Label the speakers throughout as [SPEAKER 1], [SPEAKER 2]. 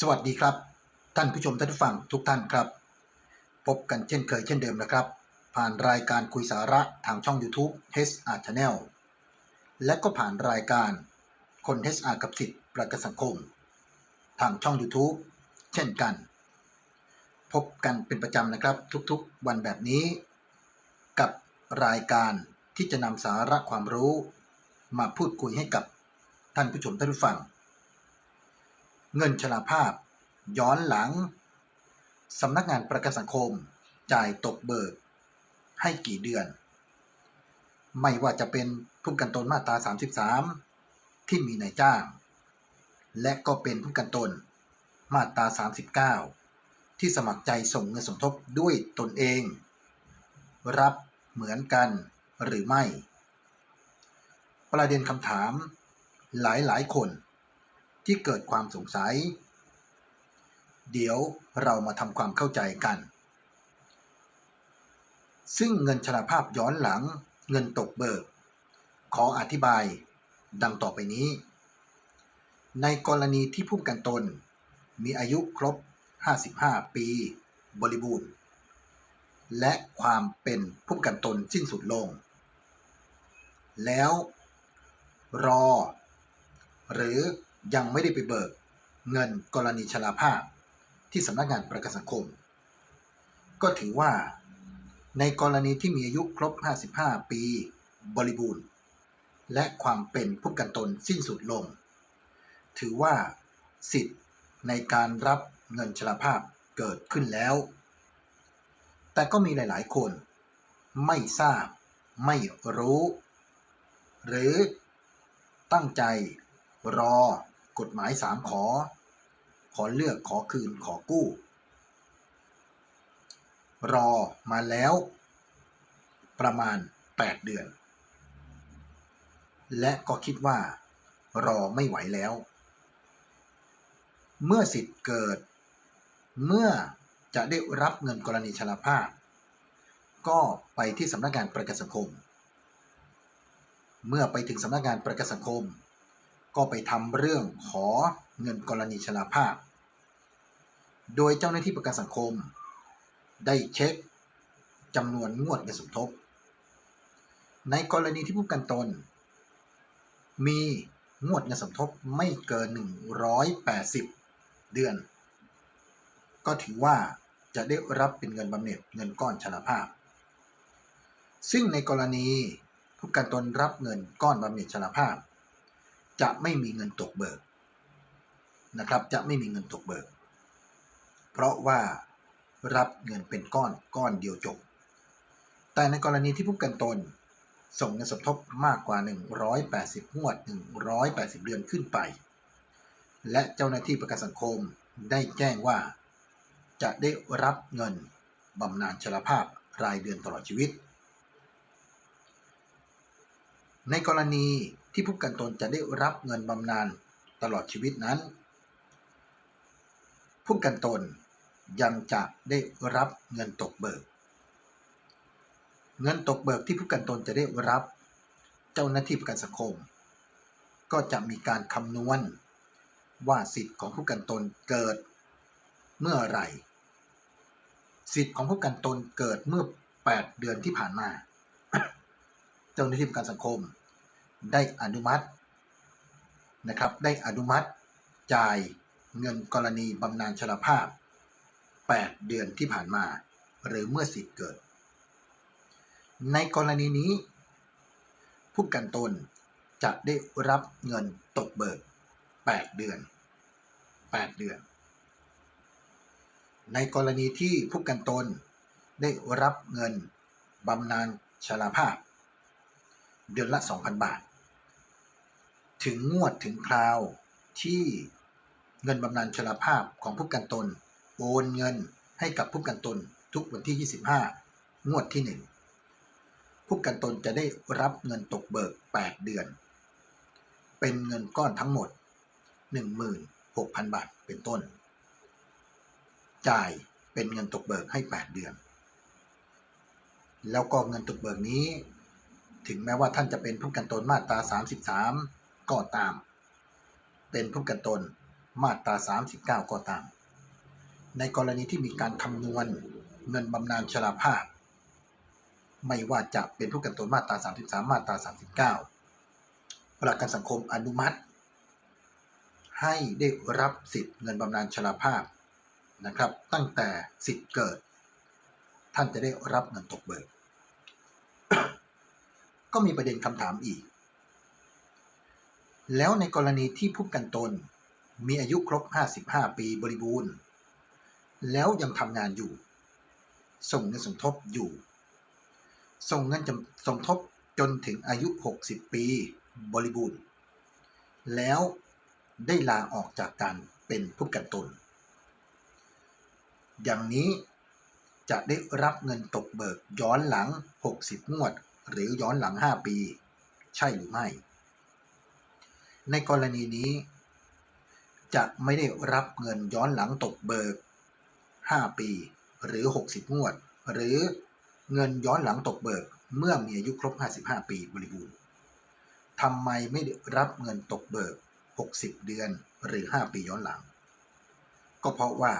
[SPEAKER 1] สวัสดีครับ ท่านผู้ชมท่านผู้ฟังทุกท่านครับ พบกันเช่นเคยเช่นเดิมนะครับ ผ่านรายการคุยสาระทางช่อง YouTube HR Channel และก็ผ่านรายการคน HR กับสิทธิ์ประกันสังคม ทางช่อง YouTube เช่นกัน พบกันเป็นประจำนะครับทุกๆ วันแบบนี้ กับรายการที่จะนำสาระความรู้ มาพูดคุยให้กับท่านผู้ชมท่านผู้ฟัง เงินชราภาพ ย้อนหลัง สำนักงานประกันสังคม จ่ายตกเบิก ให้กี่เดือน ไม่ว่าจะเป็นผู้กันตนมาตรา 33 ที่มีนายจ้าง และก็เป็นผู้กันตนมาตรา 39 ที่สมัครใจส่งเงินสมทบด้วยตนเอง รับเหมือนกันหรือไม่ ประเด็นคำถามหลายๆคน ที่เกิดความสงสัย เดี๋ยวเรามาทำความเข้าใจกัน ซึ่งเงินชราภาพย้อนหลังเงินตกเบิก ขออธิบายดังต่อไปนี้ ในกรณีที่ผู้กันตน มีอายุครบ 55 ปีบริบูรณ์ และความเป็นผู้กันตนสิ้นสุดลง แล้วรอ หรือ ยังไม่ได้ไปเบิกเงินกรณีชราภาพที่สำนักงานประกันสังคม ก็ถือว่าในกรณีที่มีอายุครบ 55 ปีบริบูรณ์ และความเป็นผู้กันตนสิ้นสุดลง ถือว่าสิทธิ์ในการรับเงินชราภาพเกิดขึ้นแล้ว แต่ก็มีหลาย ๆ คน ไม่ทราบ ไม่รู้ หรือตั้งใจรอ กฎหมายสามขอ ขอเลือกขอคืนขอกู้ รอมาแล้ว ประมาณ 8 เดือน และก็คิดว่า รอไม่ไหวแล้ว เมื่อสิทธิ์เกิด เมื่อจะได้รับเงินกรณีชราภาพ ก็ไปที่สำนักงานประกันสังคม เมื่อไปถึงสำนักงานประกันสังคม ก็ไปทำเรื่องขอเงินกรณีชราภาพ โดยเจ้าหน้าที่ประกันสังคม ได้เช็คจำนวนงวดเงินสมทบ ในกรณีที่ผู้กันตน มีงวดเงินสมทบไม่เกิน 180 เดือน ก็ถือว่าจะได้รับเป็นเงินบำเหน็จเงินก้อนชราภาพ ซึ่งในกรณีผู้กันตนรับเงินก้อนบำเหน็จชราภาพ จะไม่มีเงินตกเบิกนะครับ จะไม่มีเงินตกเบิก เพราะว่ารับเงินเป็นก้อนก้อนเดียวจบ แต่ในกรณีที่ผู้กันตน ส่งเงินสมทบมากกว่า 180งวด 180 เดือนขึ้นไป และเจ้าหน้าที่ประกันสังคมได้แจ้งว่า จะได้รับเงินบำนาญชราภาพรายเดือนตลอดชีวิต ในกรณี ที่ผู้กันตนจะได้รับเงินบำนาญตลอดชีวิตนั้น ผู้กันตนยังจะได้รับเงินตกเบิก เงินตกเบิกที่ผู้กันตนจะได้รับ เจ้าหน้าที่ประกันสังคม ก็จะมีการคำนวณว่าสิทธิ์ของผู้กันตนเกิดเมื่อไรสิทธิ์ของผู้กันตนเกิดเมื่อ 8 เดือนที่ผ่านมา เจ้าหน้าที่ประกันสังคม ได้อนุมัตินะครับได้อนุมัติจ่ายเงินกรณีบำนาญชราภาพ 8 เดือนที่ผ่านมา หรือเมื่อสิทธิ์เกิด ในกรณีนี้ ผู้กันตนจะได้รับเงินตกเบิก 8 เดือน 8 เดือน ในกรณีที่ผู้กันตนได้รับเงินบำนาญชราภาพ เดือนละ 2,000 บาท ถึงงวดถึงคราวที่เงินบำนาญชราภาพของผู้กันตน โอนเงินให้กับผู้กันตนทุกวันที่ 25 งวดที่ 1 ผู้กันตนจะได้รับเงินตกเบิก 8 เดือน เป็นเงินก้อนทั้งหมด 16,000 บาทเป็นต้น จ่ายเป็นเงินตกเบิกให้ 8 เดือน แล้วก็เงินตกเบิกนี้ ถึงแม้ว่าท่านจะเป็นผู้กันตนมาตรา 33 ก็ตาม เป็นผู้กันตนมาตรา39 ก็ตาม ในกรณีที่มีการคำนวณเงินบำนาญชราภาพ ไม่ว่าจะเป็นผู้กันตนมาตรา33 มาตรา39 ประกันสังคมอนุมัติ ให้ได้รับสิทธิ์เงินบำนาญชราภาพนะครับ ตั้งแต่สิทธิ์เกิด ท่านจะได้รับเงินตกเบิกก็มีประเด็นคำถามอีก แล้วในกรณีที่ผู้กันตน มีอายุครบ 55 ปีบริบูรณ์ แล้วยังทำงานอยู่ ส่งเงินสมทบอยู่ ส่งเงินจำสมทบจนถึงอายุ 60 ปีบริบูรณ์ แล้วได้ลาออกจากการเป็นผู้กันตน อย่างนี้จะได้รับเงินตกเบิกย้อนหลัง 60 งวด หรือย้อนหลัง 5 ปี ใช่หรือไม่ ในกรณีนี้ จะไม่ได้รับเงินย้อนหลังตกเบิก 5 ปี หรือ 60 งวด หรือเงินย้อนหลังตกเบิก เมื่อมีอายุครบ 55 ปีบริบูรณ์ทำไมไม่ได้รับเงินตกเบิก 60 เดือนหรือ 5 ปีย้อนหลัง ก็เพราะว่า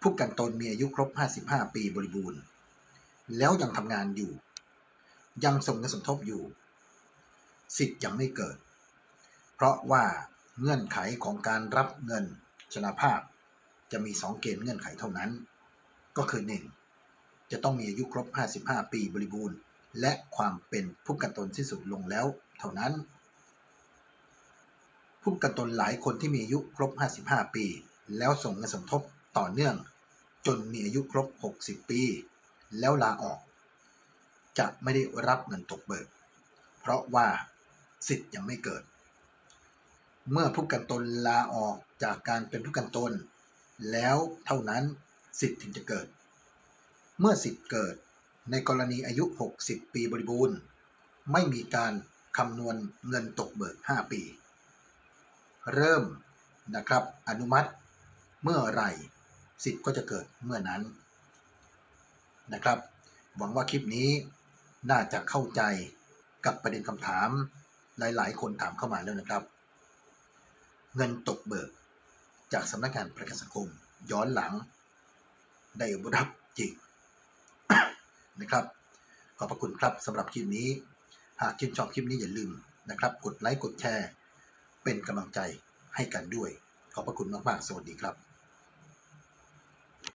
[SPEAKER 1] ผู้กันตนมีอายุครบ 55 ปีบริบูรณ์ แล้วยังทำงานอยู่ ยังส่งเงินสมทบอยู่ สิทธิ์ยังไม่เกิด เพราะว่าเงื่อนไขของการรับเงินชราภาพ จะมี 2 เกณฑ์เงื่อนไขเท่านั้น ก็คือ 1. จะต้องมีอายุครบ 55 ปีบริบูรณ์ และความเป็นผู้กันตนสิ้นสุดลงแล้วเท่านั้น ผู้กันตนหลายคนที่มีอายุครบ 55 ปี แล้วส่งเงินสมทบต่อเนื่อง จนมีอายุครบ 60 ปี แล้วลาออก จะไม่ได้รับเงินตกเบิก เพราะว่าสิทธิ์ยังไม่เกิด เมื่อผู้กันตนลาออกจากการเป็นผู้กันตน แล้วเท่านั้นสิทธิ์ถึงจะเกิด เมื่อสิทธิ์เกิดในกรณีอายุ 60 ปีบริบูรณ์ ไม่มีการคำนวณเงินตกเบิก 5 ปี เริ่มนะครับอนุมัติเมื่อไหร่สิทธิ์ก็จะเกิดเมื่อนั้นนะครับ หวังว่าคลิปนี้น่าจะเข้าใจกับประเด็นคำถามหลาย ๆ คนถามเข้ามาแล้วนะครับ เงินตกเบิก จากสำนักงานประกันสังคม ย้อนหลัง ได้รับจริงนะครับ ขอบพระคุณครับสำหรับคลิปนี้ หากชื่นชอบคลิปนี้อย่าลืมนะครับ กดไลค์กดแชร์ เป็นกำลังใจให้กันด้วย ขอบพระคุณมากๆ สวัสดีครับ